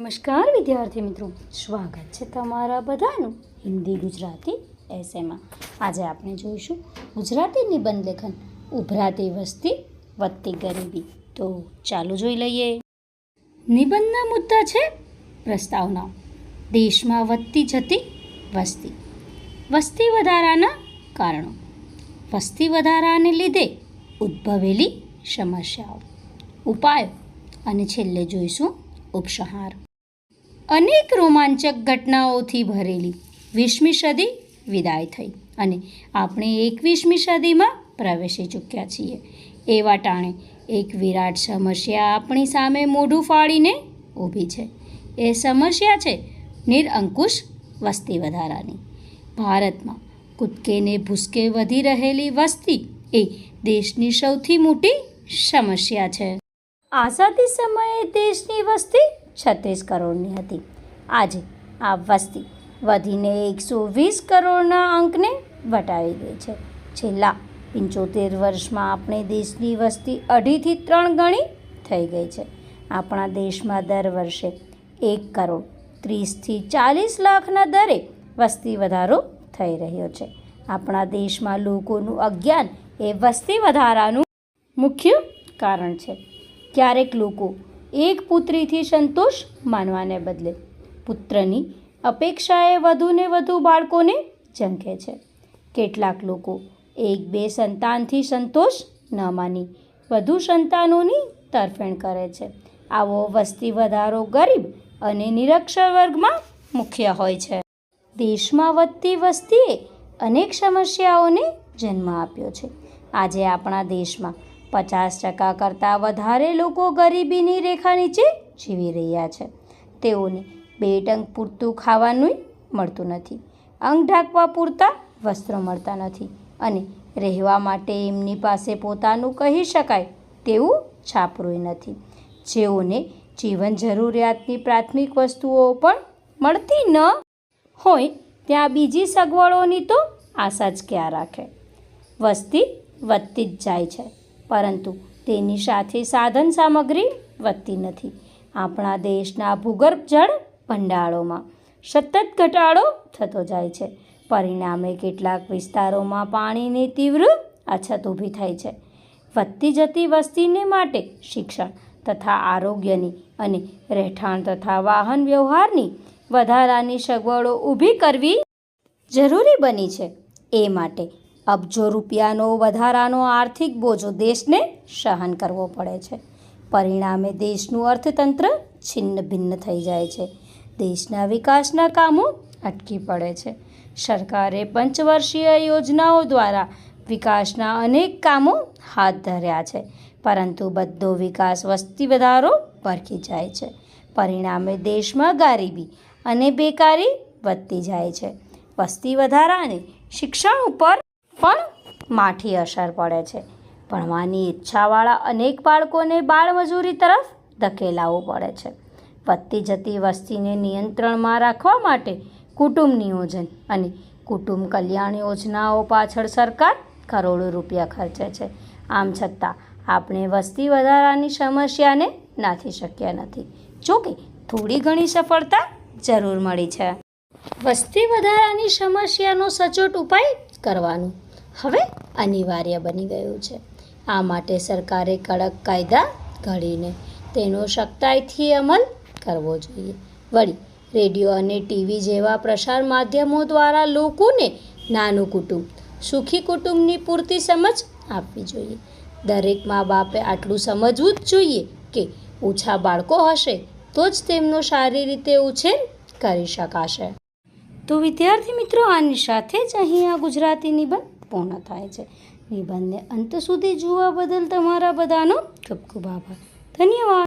નમસ્કાર વિદ્યાર્થી મિત્રો, સ્વાગત છે તમારા બધાનું હિન્દી ગુજરાતી એસેમાં આજે આપણે જોઈશું ગુજરાતી નિબંધ લેખન ઉભરાતી વસ્તી વધતી ગરીબી. તો ચાલુ જોઈ લઈએ. નિબંધના મુદ્દા છે પ્રસ્તાવના. દેશમાં વધતી જતી વસ્તી. વસ્તી વધારાના કારણો. વસ્તી વધારાને લીધે ઉદ્ભવેલી સમસ્યાઓ. ઉપાયો. અને છેલ્લે જોઈશું ઉપસંહાર. અનેક રોમાંચક ઘટનાઓથી ભરેલી. વીસમી સદી વિદાય થઈ અને આપણે એકવીસમી સદીમાં પ્રવેશી ચૂક્યા છીએ. એવા ટાણે એક વિરાટ સમસ્યા આપણી સામે મોઢું ફાડીને ઊભી છે. એ સમસ્યા છે નિરઅંકુશ વસ્તી વધારાની. ભારતમાં કૂદકેને ભૂસકે વધી રહેલી વસ્તી એ દેશની સૌથી મોટી સમસ્યા છે. આઝાદી સમયે દેશની વસ્તી છત્રીસ કરોડની હતી. આજે આ વસ્તી વધીને એકસો વીસ કરોડના અંકને વટાવી ગઈ છે. છેલ્લા પંચોતેર વર્ષમાં આપણે દેશની વસ્તી અઢીથી ત્રણ ગણી થઈ ગઈ છે. આપણા દેશમાં દર વર્ષે એક કરોડ ત્રીસથી ચાલીસ લાખના દરે વસ્તી વધારો થઈ રહ્યો છે. આપણા દેશમાં લોકોનું અજ્ઞાન એ વસ્તી વધારાનું મુખ્ય કારણ છે. ક્યારેક લોકો એક પુત્રીથી સંતોષ માનવાને બદલે. પુત્રની અપેક્ષાએ વધુને વધુ બાળકોને ઝંખે છે. કેટલાક લોકો એક બે સંતાનથી સંતોષ ન માની, વધુ સંતાનોની તરફેણ કરે છે. આવો વસ્તી વધારો ગરીબ અને નિરક્ષર વર્ગમાં મુખ્ય હોય છે. દેશમાં વધતી વસ્તીએ અનેક સમસ્યાઓને જન્મ આપ્યો છે. આજે આપણા દેશમાં પચાસ ટકા કરતાં વધારે લોકો ગરીબીની રેખા નીચે જીવી રહ્યા છે. તેઓને બે ટંક પૂરતું ખાવાનું મળતું નથી. અંગ ઢાંકવા પૂરતા વસ્ત્રો મળતા નથી અને રહેવા માટે એમની પાસે પોતાનું કહી શકાય તેવું છાપરું નથી. જેઓને જીવન જરૂરિયાતની પ્રાથમિક વસ્તુઓ પણ મળતી ન હોય ત્યાં બીજી સગવડોની તો આશા જ ક્યાં રાખે? વસ્તી વધતી જ જાય છે. પરંતુ તેની સાથે સાધન સામગ્રી વધતી નથી. આપણા દેશના ભૂગર્ભ જળ ભંડાળોમાં સતત ઘટાડો થતો જાય છે. પરિણામે કેટલાક વિસ્તારોમાં પાણીની તીવ્ર અછત ઊભી થઈ છે. વધતી જતી વસ્તીને માટે શિક્ષણ તથા આરોગ્યની અને રહેઠાણ તથા વાહન વ્યવહારની વધારાની સગવડો ઊભી કરવી જરૂરી બની છે. એ માટે અબજો રૂપિયાનો વધારાનો આર્થિક બોજો દેશને સહન કરવો પડે છે. પરિણામે દેશનું અર્થતંત્ર છિન્ન ભિન્ન થઈ જાય છે. દેશના વિકાસના કામો અટકી પડે છે. સરકારે પંચવર્ષીય યોજનાઓ દ્વારા વિકાસના અનેક કામો હાથ ધર્યા છે, પરંતુ બધો વિકાસ વસ્તી વધારો ભરખી જાય છે. પરિણામે દેશમાં ગરીબી અને બેકારી વધતી જાય છે. વસ્તી વધારાને શિક્ષણ ઉપર પણ માઠી અસર પડે છે. ભણવાની ઈચ્છાવાળા અનેક બાળકોને બાળમજૂરી તરફ ધકેલાવવું પડે છે. વધતી જતી વસ્તીને નિયંત્રણમાં રાખવા માટે કુટુંબ નિયોજન અને કુટુંબ કલ્યાણ યોજનાઓ પાછળ સરકાર કરોડો રૂપિયા ખર્ચે છે. આમ છતાં, આપણે વસ્તી વધારાની સમસ્યાને નાથી શક્યા નથી. જોકે, થોડી ઘણી સફળતા જરૂર મળી છે. વસ્તી વધારાની સમસ્યાનો સચોટ ઉપાય કરવાનું. હવે અનિવાર્ય બની ગયું છે. આ માટે સરકારે કડક કાયદા ઘડીને તેનો સખ્તાઈથી અમલ કરવો જોઈએ. વળી, રેડિયો અને ટીવી જેવા પ્રસાર માધ્યમો દ્વારા લોકોને નાનું કુટુંબ, સુખી કુટુંબની પૂરતી સમજ આપવી જોઈએ. દરેક મા બાપે આટલું સમજવું જ જોઈએ કે ઓછા બાળકો હશે તો જ તેમનો સારી રીતે ઉછેર કરી શકાશે. તો વિદ્યાર્થી મિત્રો, આની સાથે જ અહીં આ ગુજરાતી નિબંધ પૂર્ણ થાય છે. નિબંધને અંત સુધી જોવા બદલ તમારા બધાનો ખૂબ ખૂબ આભાર. ધન્યવાદ.